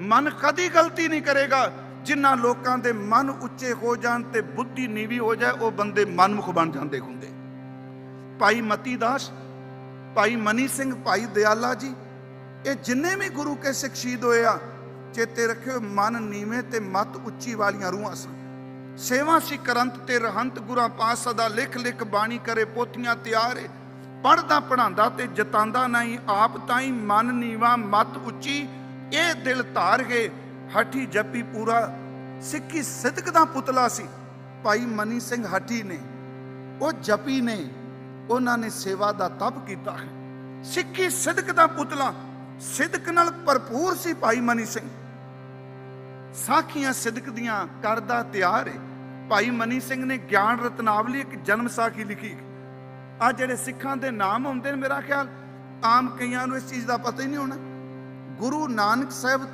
ਮਨ ਕਦੀ ਗਲਤੀ ਨਹੀਂ ਕਰੇਗਾ। ਜਿਨ੍ਹਾਂ ਲੋਕਾਂ ਦੇ ਮਨ ਉੱਚੇ ਹੋ ਜਾਣ ਤੇ ਬੁੱਧੀ ਨੀਵੀ ਹੋ ਜਾਏ, ਉਹ ਬੰਦੇ ਮਨਮੁਖ ਬਣ ਜਾਂਦੇ ਹੁੰਦੇ। ਭਾਈ ਮਤੀ ਦਾਸ ਭਾਈ ਮਨੀ ਸਿੰਘ, ਭਾਈ ਦਿਆਲਾ ਜੀ, ਇਹ ਜਿੰਨੇ ਵੀ ਗੁਰੂ ਕੇ ਸਿੱਖ ਸ਼ਹੀਦ ਹੋਏ ਆ, ਚੇਤੇ ਰੱਖਿਓ, ਮਨ ਨੀਵੇਂ ਤੇ ਮਤ ਉੱਚੀ ਵਾਲੀਆਂ ਰੂਹਾਂ ਸਨ। ਸੇਵਾ ਸੀ ਕਰੰਤ ਤੇ ਰਹੰਤ ਗੁਰਾਂ ਪਾਸ ਸਦਾ ਲਿਖ ਲਿਖ ਬਾਣੀ ਕਰੇ, ਪੋਥੀਆਂ ਤਿਆਰੇ ਪੜਦਾ ਪੜਾਉਂਦਾ ਤੇ ਜਤਾਂਦਾ ਨਹੀਂ, ਆਪ ਤਾਈ ਮਨ ਨੀਵਾ, ਮਤ ਉੱਚੀ ਇਹ ਦਿਲ ਧਾਰ ਗਏ ਹਠੀ ਜੱਪੀ ਪੂਰਾ ਸਿੱਖੀ ਸਿੱਧਕ ਦਾ ਪੁਤਲਾ ਸੀ। ਭਾਈ ਮਨੀ ਸਿੰਘ ਹਠੀ ਨੇ, ਉਹ ਜਪੀ ਨੇ, ਉਹਨਾਂ ਨੇ ਸੇਵਾ ਦਾ ਤਪ ਕੀਤਾ ਹੈ। ਸਿੱਖੀ ਸਿੱਧਕ ਦਾ ਪੁਤਲਾ ਸਿੱਧਕ ਨਾਲ ਭਰਪੂਰ ਸੀ ਭਾਈ ਮਨੀ ਸਿੰਘ। ਸਾਖੀਆਂ ਸਿੱਧਕ ਦੀਆਂ ਕਰਦਾ ਤਿਆਰ ਹੈ ਭਾਈ ਮਨੀ ਸਿੰਘ ਨੇ ਗਿਆਨ ਰਤਨਾਵਲੀ ਇੱਕ ਜਨਮ ਸਾਖੀ ਲਿਖੀ। ਆ ਜਿਹੜੇ ਸਿੱਖਾਂ ਦੇ ਨਾਮ ਹੁੰਦੇ ਨੇ ਮੇਰਾ ਖਿਆਲ, ਆਮ ਕਈਆਂ ਨੂੰ ਇਸ ਚੀਜ਼ ਦਾ ਪਤਾ ਹੀ ਨਹੀਂ ਹੋਣਾ। ਗੁਰੂ ਨਾਨਕ ਸਾਹਿਬ